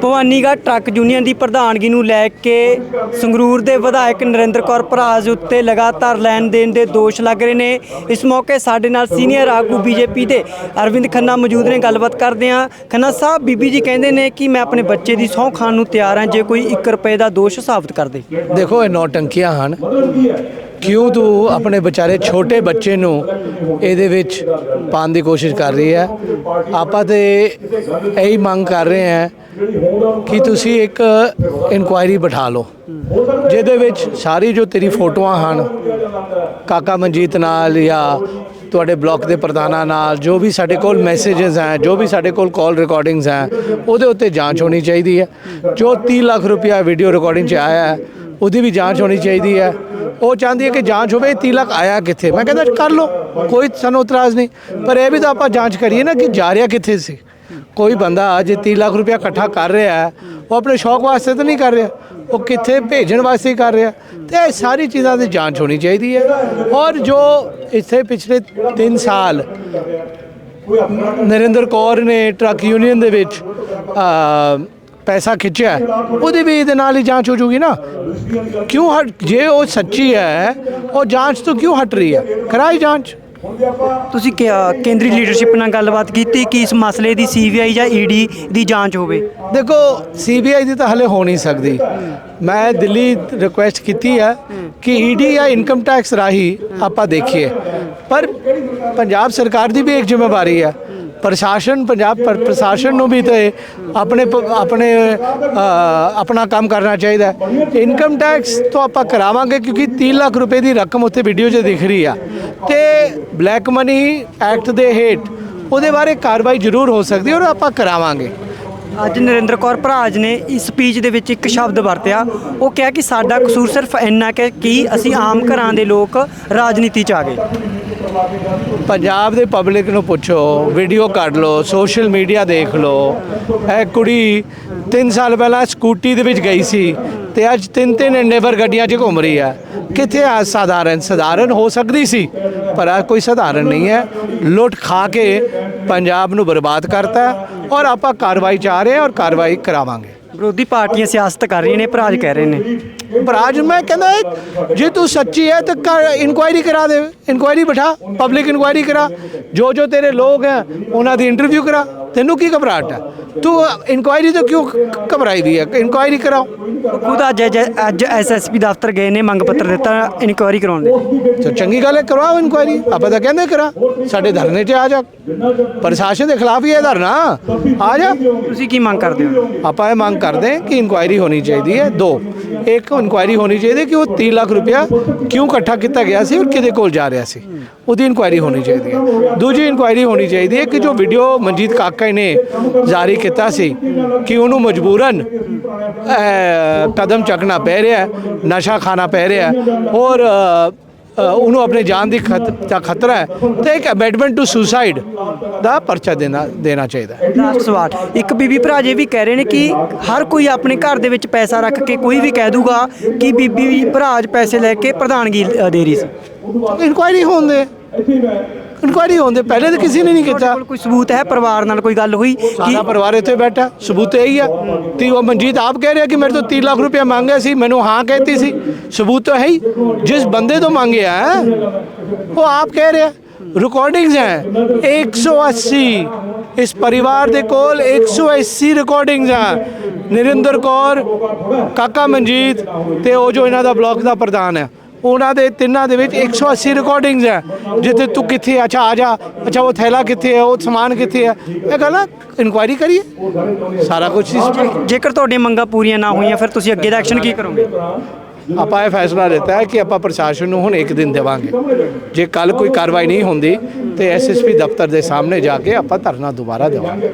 Bhawanigarh truck union ਦੀ ਪ੍ਰਧਾਨਗੀ ਨੂੰ ਲੈ ਕੇ ਸੰਗਰੂਰ ਦੇ ਵਿਧਾਇਕ ਨਰਿੰਦਰ ਕੌਰ ਭਰਾਜ ਉੱਤੇ ਲਗਾਤਾਰ ਲੈਣ ਦੇਣ ਦੇ ਦੋਸ਼ ਲੱਗ ਰਹੇ ਨੇ। ਇਸ ਮੌਕੇ ਸਾਡੇ ਨਾਲ ਸੀਨੀਅਰ ਆਗੂ ਬੀਜੇਪੀ ਦੇ ਅਰਵਿੰਦ ਖੰਨਾ ਮੌਜੂਦ ਨੇ। ਗੱਲਬਾਤ ਕਰਦੇ ਹਾਂ। ਖੰਨਾ ਸਾਹਿਬ, ਬੀਬੀ ਜੀ ਕਹਿੰਦੇ ਨੇ ਕਿ ਮੈਂ ਆਪਣੇ ਬੱਚੇ ਦੀ ਸਹੁੰ ਖਾਣ ਨੂੰ ਤਿਆਰ ਹਾਂ। ਜੇ ਕੋਈ 1 ਰੁਪਏ ਦਾ ਦੋਸ਼ ਸਾਬਤ ਕਰ ਦੇ। ਦੇਖੋ, ਇਹ ਨੌਟੰਕੀਆਂ ਹਨ। ਕਿਉਂ ਤੂੰ ਆਪਣੇ ਵਿਚਾਰੇ ਛੋਟੇ ਬੱਚੇ ਨੂੰ ਇਹਦੇ ਵਿੱਚ ਪਾਉਣ ਦੀ ਕੋਸ਼ਿਸ਼ ਕਰ ਰਹੀ ਹੈ? ਆਪਾਂ ਤੇ ਇਹੀ ਮੰਗ ਕਰ ਰਹੇ ਹਾਂ ਕਿ ਤੁਸੀਂ ਇੱਕ ਇਨਕੁਆਇਰੀ ਬਿਠਾ ਲਓ, ਜਿਹਦੇ ਵਿੱਚ ਸਾਰੀ ਜੋ ਤੇਰੀ ਫੋਟੋਆਂ ਹਨ, ਕਾਕਾ ਮਨਜੀਤ ਨਾਲ ਜਾਂ ਤੁਹਾਡੇ ਬਲਾਕ ਦੇ ਪ੍ਰਧਾਨਾਂ ਨਾਲ, ਜੋ ਵੀ ਸਾਡੇ ਕੋਲ ਮੈਸੇजेस ਹੈ, ਜੋ ਵੀ ਸਾਡੇ ਕੋਲ ਕਾਲ ਰਿਕਾਰਡਿੰਗਸ ਹੈ, ਉਹਦੇ ਉੱਤੇ ਜਾਂਚ ਹੋਣੀ ਚਾਹੀਦੀ ਹੈ। ਜੋ 30 ਲੱਖ ਰੁਪਇਆ ਵੀਡੀਓ ਰਿਕਾਰਡਿੰਗ 'ਚ ਆਇਆ ਹੈ ਉਹਦੀ ਵੀ ਜਾਂਚ ਹੋਣੀ ਚਾਹੀਦੀ ਹੈ। ਉਹ ਚਾਹੁੰਦੀ ਹੈ ਕਿ ਜਾਂਚ ਹੋਵੇ 30 ਲੱਖ ਆਇਆ ਕਿੱਥੇ? ਮੈਂ ਕਹਿੰਦਾ, ਕਰ ਲਓ, ਕੋਈ ਸਾਨੂੰ ਇਤਰਾਜ਼ ਨਹੀਂ। ਪਰ ਇਹ ਵੀ ਤਾਂ ਆਪਾਂ ਜਾਂਚ ਕਰੀਏ ਨਾ ਕਿ ਜਾ ਰਿਹਾ ਕਿੱਥੇ ਸੀ। ਕੋਈ ਬੰਦਾ ਜੇ 30 ਲੱਖ ਰੁਪਇਆ ਇਕੱਠਾ ਕਰ ਰਿਹਾ ਹੈ, ਉਹ ਆਪਣੇ ਸ਼ੌਕ ਵਾਸਤੇ ਤਾਂ ਨਹੀਂ ਕਰ ਰਿਹਾ, ਉਹ ਕਿੱਥੇ ਭੇਜਣ ਵਾਸਤੇ ਹੀ ਕਰ ਰਿਹਾ। ਤੇ ਇਹ ਸਾਰੀ ਚੀਜ਼ਾਂ ਦੀ ਜਾਂਚ ਹੋਣੀ ਚਾਹੀਦੀ ਹੈ। ਔਰ ਜੋ ਇੱਥੇ ਪਿਛਲੇ 3 ਸਾਲ ਨਰਿੰਦਰ ਕੌਰ ਨੇ ਟਰੱਕ ਯੂਨੀਅਨ ਦੇ ਵਿੱਚ ਪੈਸਾ ਖਿੱਚਿਆ ਉਹਦੀ ਵੀ ਇਹਦੇ ਨਾਲ ਹੀ ਜਾਂਚ ਹੋ ਜੂਗੀ ਨਾ। ਕਿਉਂ ਹਟ ਜੇ ਉਹ ਸੱਚੀ ਹੈ ਉਹ ਜਾਂਚ ਤੋਂ ਕਿਉਂ ਹਟ ਰਹੀ ਹੈ? ਕਰਾਈ ਜਾਂਚ। ਤੁਸੀਂ ਕਿਹਾ ਕੇਂਦਰੀ ਲੀਡਰਸ਼ਿਪ ਨਾਲ ਗੱਲਬਾਤ ਕੀਤੀ ਕਿ ਇਸ ਮਸਲੇ ਦੀ ਸੀਬੀਆਈ ਜਾਂ ਈਡੀ ਦੀ ਜਾਂਚ ਹੋਵੇ? ਦੇਖੋ ਸੀਬੀਆਈ ਦੀ ਤਾਂ ਹਲੇ ਹੋ ਨਹੀਂ ਸਕਦੀ। ਮੈਂ ਦਿੱਲੀ ਰਿਕੁਐਸਟ ਕੀਤੀ ਹੈ ਕਿ ਈਡੀ ਜਾਂ ਇਨਕਮ ਟੈਕਸ ਰਾਹੀਂ ਆਪਾਂ ਦੇਖੀਏ। ਪਰ ਪੰਜਾਬ ਸਰਕਾਰ ਦੀ ਵੀ ਇੱਕ ਜ਼ਿੰਮੇਵਾਰੀ ਹੈ। ਪ੍ਰਸ਼ਾਸਨ, ਪੰਜਾਬ ਪ੍ਰ- ਪ੍ਰਸ਼ਾਸਨ ਨੂੰ ਵੀ ਤੇ ਆਪਣੇ ਪ- ਆਪਣੇ ਆਪਣਾ ਕੰਮ ਕਰਨਾ ਚਾਹੀਦਾ ਇਨਕਮ ਟੈਕਸ ਤੋਂ ਆਪਾਂ ਕਰਾਵਾਂਗੇ ਕਿਉਂਕਿ 30 ਲੱਖ ਰੁਪਏ ਦੀ ਰਕਮ ਉੱਥੇ ਵੀਡੀਓ 'ਚ ਦਿਖ ਰਹੀ ਆ। ਤੇ ਬਲੈਕ ਮਨੀ ਐਕਟ ਦੇ ਹੇਠ ਉਹਦੇ ਬਾਰੇ ਕਾਰਵਾਈ ਜ਼ਰੂਰ ਹੋ ਸਕਦੀ ਔਰ ਆਪਾਂ ਕਰਾਵਾਂਗੇ। ਅੱਜ ਨਰਿੰਦਰ ਕੌਰ ਭਰਾਜ ਨੇ ਇਸ ਸਪੀਚ ਦੇ ਵਿੱਚ ਇੱਕ ਸ਼ਬਦ ਵਰਤਿਆ। ਉਹ ਕਿਹਾ ਕਿ ਸਾਡਾ ਕਸੂਰ ਸਿਰਫ ਇੰਨਾ ਕਿ ਕਿ ਅਸੀਂ ਆਮ ਘਰਾਂ ਦੇ ਲੋਕ ਰਾਜਨੀਤੀ 'ਚ ਆ ਗਏ। ਪੰਜਾਬ ਦੇ ਪਬਲਿਕ ਨੂੰ ਪੁੱਛੋ ਵੀਡੀਓ ਕੱਢ ਲਓ ਸੋਸ਼ਲ ਮੀਡੀਆ ਦੇਖ ਲਓ। ਇਹ ਕੁੜੀ 3 ਸਾਲ ਪਹਿਲਾਂ ਸਕੂਟੀ ਦੇ ਵਿੱਚ ਗਈ ਸੀ ਤੇ ਅੱਜ ਤਿੰਨ ਤਿੰਨ ਇੰਡੇਵਰ ਗੱਡੀਆਂ 'ਚ ਘੁੰਮ ਰਹੀ ਹੈ। ਕਿੱਥੇ ਆ ਸਧਾਰਨ? ਸਧਾਰਨ ਹੋ ਸਕਦੀ ਸੀ, ਪਰ ਆ ਕੋਈ ਸਧਾਰਨ ਨਹੀਂ ਹੈ। ਲੁੱਟ ਖਾ ਕੇ ਪੰਜਾਬ ਨੂੰ ਬਰਬਾਦ ਕਰਤਾ ਔਰ ਆਪਾਂ ਕਾਰਵਾਈ ਚਾਹ ਰਹੇ ਹਾਂ ਔਰ ਕਾਰਵਾਈ ਕਰਾਵਾਂਗੇ। ਵਿਰੋਧੀ ਪਾਰਟੀਆਂ ਸਿਆਸਤ ਕਰ ਰਹੀਆਂ ਨੇ ਭਰਾਜ ਕਹਿ ਰਹੇ ਨੇ। ਭਰਾਜ ਮੈਂ ਕਹਿੰਦਾ ਹੈ, ਜੇ ਤੂੰ ਸੱਚੀ ਹੈ ਤਾਂ ਇਨਕੁਆਇਰੀ ਕਰਾ ਦੇ। ਇਨਕੁਆਇਰੀ ਬਿਠਾ ਪਬਲਿਕ ਇਨਕੁਆਇਰੀ ਕਰਾ। ਜੋ ਜੋ ਤੇਰੇ ਲੋਕ ਹੈ ਉਹਨਾਂ ਦੀ ਇੰਟਰਵਿਊ ਕਰਾ। ਤੈਨੂੰ ਕੀ ਘਬਰਾਹਟ ਹੈ? ਤੂੰ ਇਨਕੁਆਇਰੀ ਤੋਂ ਕਿਉਂ ਘਬਰਾਈ ਦੀ ਹੈ? ਇਨਕੁਆਇਰੀ ਕਰਾਓ। ਖੁਦ ਅੱਜ ਅੱਜ ਐਸਐਸਪੀ ਦਫ਼ਤਰ ਗਏ ਨੇ ਮੰਗ ਪੱਤਰ ਦਿੱਤਾ ਇਨਕੁਆਇਰੀ ਕਰਾਉਣ ਲਈ। ਤਾਂ ਚੰਗੀ ਗੱਲ ਹੈ ਕਰਵਾਓ ਇਨਕੁਆਇਰੀ ਆਪਾਂ ਤਾਂ ਕਹਿੰਦੇ ਕਰਾ। ਸਾਡੇ ਧਰਨੇ 'ਚ ਆ ਜਾ। ਪ੍ਰਸ਼ਾਸਨ ਦੇ ਖਿਲਾਫ ਹੀ ਹੈ ਧਰਨਾ। ਆ ਜਾ। ਤੁਸੀਂ ਕੀ ਮੰਗ ਕਰਦੇ ਹੋ? ਆਪਾਂ ਇਹ ਮੰਗ ਕਰਦੇ ਹਾਂ ਕਿ ਇਨਕੁਆਇਰੀ ਹੋਣੀ ਚਾਹੀਦੀ ਹੈ। ਦੋ ਇੱਕ ਇਨਕੁਆਇਰੀ ਹੋਣੀ ਚਾਹੀਦੀ ਹੈ ਕਿ ਉਹ 30 ਲੱਖ ਰੁਪਇਆ ਕਿਉਂ ਇਕੱਠਾ ਕੀਤਾ ਗਿਆ ਸੀ ਔਰ ਕਿਹਦੇ ਕੋਲ ਜਾ ਰਿਹਾ ਸੀ? ਉਹਦੀ ਇਨਕੁਆਇਰੀ ਹੋਣੀ ਚਾਹੀਦੀ ਹੈ। ਦੂਜੀ ਇਨਕੁਆਇਰੀ ਹੋਣੀ ਚਾਹੀਦੀ ਹੈ ਕਿ ਜੋ ਵੀਡੀਓ ਮਨਜੀਤ ਕਾਕਾ ਨੇ ਜਾਰੀ ਕੀਤਾ ਸੀ ਕਿ ਉਹਨੂੰ ਮਜਬੂਰਨ ਕਦਮ ਚੱਕਣਾ ਪੈ ਰਿਹਾ ਹੈ, ਨਸ਼ਾ ਖਾਣਾ ਪੈ ਰਿਹਾ ਹੈ ਔਰ ਉਹਨੂੰ ਆਪਣੀ ਜਾਨ ਦੀ ਖਤ- ਦਾ ਖਤਰਾ ਹੈ ਤੇ ਇੱਕ ਅਬੈਟਮੈਂਟ ਟੂ ਸੁਸਾਈਡ ਦਾ ਪਰਚਾ ਦੇਣਾ ਦੇਣਾ ਚਾਹੀਦਾ ਹੈ। ਲਾਸਟ ਸਵਾਲ ਇੱਕ ਬੀਬੀ ਭਰਾ ਜੇ ਵੀ ਕਹਿ ਰਹੇ ਨੇ ਕਿ ਹਰ ਕੋਈ ਆਪਣੇ ਘਰ ਦੇ ਵਿੱਚ ਪੈਸਾ ਰੱਖ ਕੇ ਕੋਈ ਵੀ ਕਹਿ ਦੂਗਾ ਕਿ ਬੀਬੀ ਭਰਾਜ ਪੈਸੇ ਲੈ ਕੇ ਪ੍ਰਧਾਨਗੀ ਦੇ ਰਹੀ ਸੀ। ਇਨਕੁਆਇਰੀ ਹੋਣ ਦੇ। ਇਨਕੁਆਇਰੀ ਹੋਣ ਦੇ ਪਹਿਲੇ ਤਾਂ ਕਿਸੇ ਨੇ ਨਹੀਂ ਕੀਤਾ। ਕੋਲ ਕੋਈ ਸਬੂਤ ਹੈ? ਪਰਿਵਾਰ ਨਾਲ ਕੋਈ ਗੱਲ ਹੋਈ? ਕਿ ਸਾਰਾ ਪਰਿਵਾਰ ਇੱਥੇ ਬੈਠਾ। ਸਬੂਤ ਇਹੀ ਹੈ ਤੇ ਉਹ ਮਨਜੀਤ ਆਪ ਕਹਿ ਰਿਹਾ ਕਿ ਮੇਰੇ ਤੋਂ 30 ਲੱਖ ਰੁਪਇਆ ਮੰਗਿਆ ਸੀ। ਮੈਨੂੰ ਹਾਂ ਕਹਿਤੀ ਸੀ। ਸਬੂਤ ਤਾਂ ਹੈ ਹੀ। ਜਿਸ ਬੰਦੇ ਤੋਂ ਮੰਗਿਆ ਹੈ, ਉਹ ਆਪ ਕਹਿ ਰਿਹਾ। ਰਿਕਾਰਡਿੰਗਸ ਹੈ। 180 ਇਸ ਪਰਿਵਾਰ ਦੇ ਕੋਲ 180 ਰਿਕਾਰਡਿੰਗਸ ਹੈ ਨਰਿੰਦਰ ਕੌਰ ਕਾਕਾ ਮਨਜੀਤ ਤੇ ਉਹ ਜੋ ਇਹਨਾਂ ਦਾ ਬਲਾਕ ਦਾ ਪ੍ਰਧਾਨ ਹੈ ਉਹਨਾਂ ਦੇ ਤਿੰਨਾਂ ਦੇ ਵਿੱਚ 180 ਰਿਕਾਰਡਿੰਗਸ ਹੈ ਜਿੱਥੇ ਤੂੰ ਕਿੱਥੇ? ਅੱਛਾ ਆ ਜਾ। ਅੱਛਾ ਉਹ ਥੈਲਾ ਕਿੱਥੇ ਹੈ? ਉਹ ਸਮਾਨ ਕਿੱਥੇ ਹੈ? ਇਹ ਗੱਲ ਇਨਕੁਆਇਰੀ ਕਰੀਏ। ਸਾਰਾ ਕੁਝ ਜੇਕਰ ਤੁਹਾਡੀਆਂ ਮੰਗਾਂ ਪੂਰੀਆਂ ਨਾ ਹੋਈਆਂ ਫਿਰ ਤੁਸੀਂ ਅੱਗੇ ਦਾ ਐਕਸ਼ਨ ਕੀ ਕਰੋਗੇ? ਆਪਾਂ ਇਹ ਫੈਸਲਾ ਲਿੱਤਾ ਹੈ ਕਿ ਆਪਾਂ ਪ੍ਰਸ਼ਾਸਨ ਨੂੰ ਹੁਣ ਇੱਕ ਦਿਨ ਦੇਵਾਂਗੇ। ਜੇ ਕੱਲ ਕੋਈ ਕਾਰਵਾਈ ਨਹੀਂ ਹੁੰਦੀ ਤੇ ਐਸਐਸਪੀ ਦਫ਼ਤਰ ਦੇ ਸਾਹਮਣੇ ਜਾ ਕੇ ਆਪਾਂ ਧਰਨਾ ਦੁਬਾਰਾ ਦੇਵਾਂਗੇ।